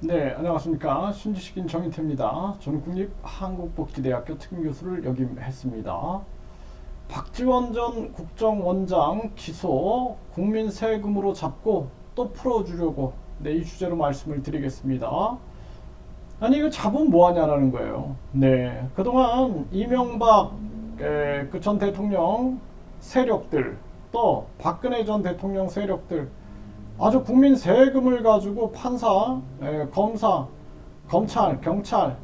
네, 안녕하십니까. 신지식인 정인태입니다. 저는 국립한국복지대학교 특임교수를 역임했습니다. 박지원 전 국정원장 기소 국민 세금으로 잡고 또 풀어주려고 네, 이 주제로 말씀을 드리겠습니다. 아니 이거 잡으면 뭐하냐라는 거예요. 네, 그동안 이명박 그 전 대통령 세력들 또 박근혜 전 대통령 세력들 아주 국민 세금을 가지고 판사, 에, 검사, 검찰, 경찰,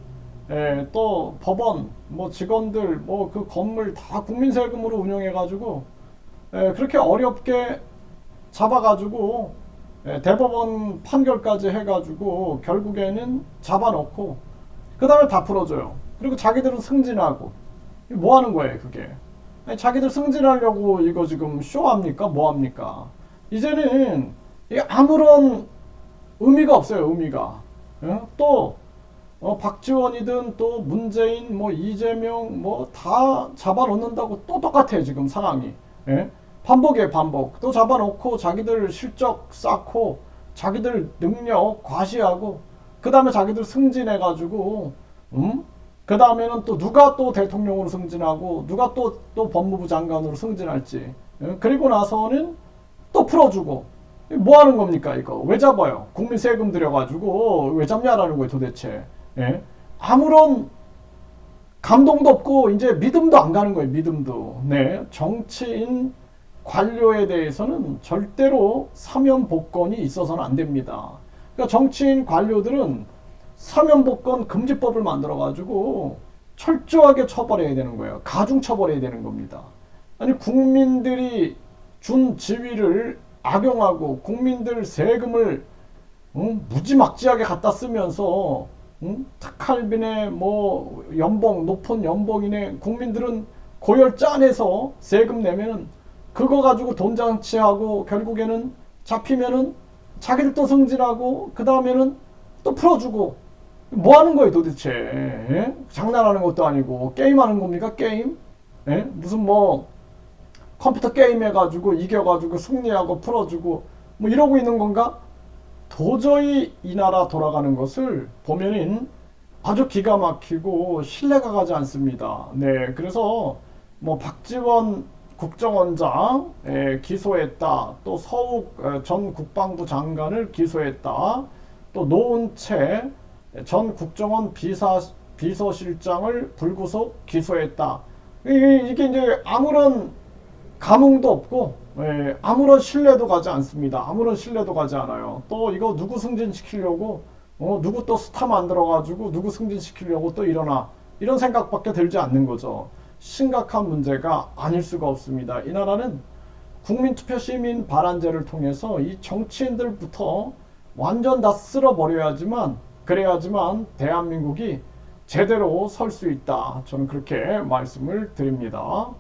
에, 또 법원, 뭐 직원들, 뭐 그 건물 다 국민 세금으로 운영해 가지고 그렇게 어렵게 잡아가지고 에, 대법원 판결까지 해가지고 결국에는 잡아놓고 그 다음에 다 풀어줘요. 그리고 자기들은 승진하고 뭐 하는 거예요, 그게? 아니, 자기들 승진하려고 이거 지금 쇼합니까? 뭐 합니까? 이제는 아무런 의미가 없어요, 의미가. 어? 또 어, 박지원이든 또 문재인, 뭐 이재명 뭐 다 잡아놓는다고 또 똑같아요, 지금 상황이. 예? 반복에 반복. 또 잡아놓고 자기들 실적 쌓고 자기들 능력 과시하고 그 다음에 자기들 승진해가지고 음? 그 다음에는 또 누가 또 대통령으로 승진하고 누가 또, 또 법무부 장관으로 승진할지 예? 그리고 나서는 또 풀어주고 뭐 하는 겁니까 이거? 왜 잡아요? 국민 세금 들여가지고 왜 잡냐라는 거예요 도대체. 예? 아무런 감동도 없고 이제 믿음도 안 가는 거예요 믿음도. 네? 정치인 관료에 대해서는 절대로 사면 복권이 있어서는 안 됩니다. 그러니까 정치인 관료들은 사면 복권 금지법을 만들어 가지고 철저하게 처벌해야 되는 거예요. 가중 처벌해야 되는 겁니다. 아니 국민들이 준 지위를 악용하고 국민들 세금을 응? 무지막지하게 갖다 쓰면서 응? 특할빈의 뭐 연봉 높은 연봉이네 국민들은 고열 짠해서 세금 내면은 그거 가지고 돈 장치하고 결국에는 잡히면은 자기들 또 승진하고 그 다음에는 또 풀어주고 뭐 하는 거예요 도대체 예? 장난하는 것도 아니고 게임하는 겁니까 게임 예? 무슨 뭐 컴퓨터 게임 해가지고 이겨가지고 승리하고 풀어주고 뭐 이러고 있는 건가? 도저히 이 나라 돌아가는 것을 보면은 아주 기가 막히고 신뢰가 가지 않습니다. 네, 그래서 뭐 박지원 국정원장 에, 기소했다. 또 서욱 에, 전 국방부 장관을 기소했다. 또 노은채 전 국정원 비사 비서실장을 불구속 기소했다. 이게 이제 아무런 감흥도 없고 예, 아무런 신뢰도 가지 않습니다. 아무런 신뢰도 가지 않아요. 또 이거 누구 승진시키려고 어, 누구 또 스타 만들어가지고 누구 승진시키려고 또 일어나 이런 생각밖에 들지 않는 거죠. 심각한 문제가 아닐 수가 없습니다. 이 나라는 국민투표 시민 발안제를 통해서 이 정치인들부터 완전 다 쓸어버려야지만 그래야지만 대한민국이 제대로 설 수 있다. 저는 그렇게 말씀을 드립니다.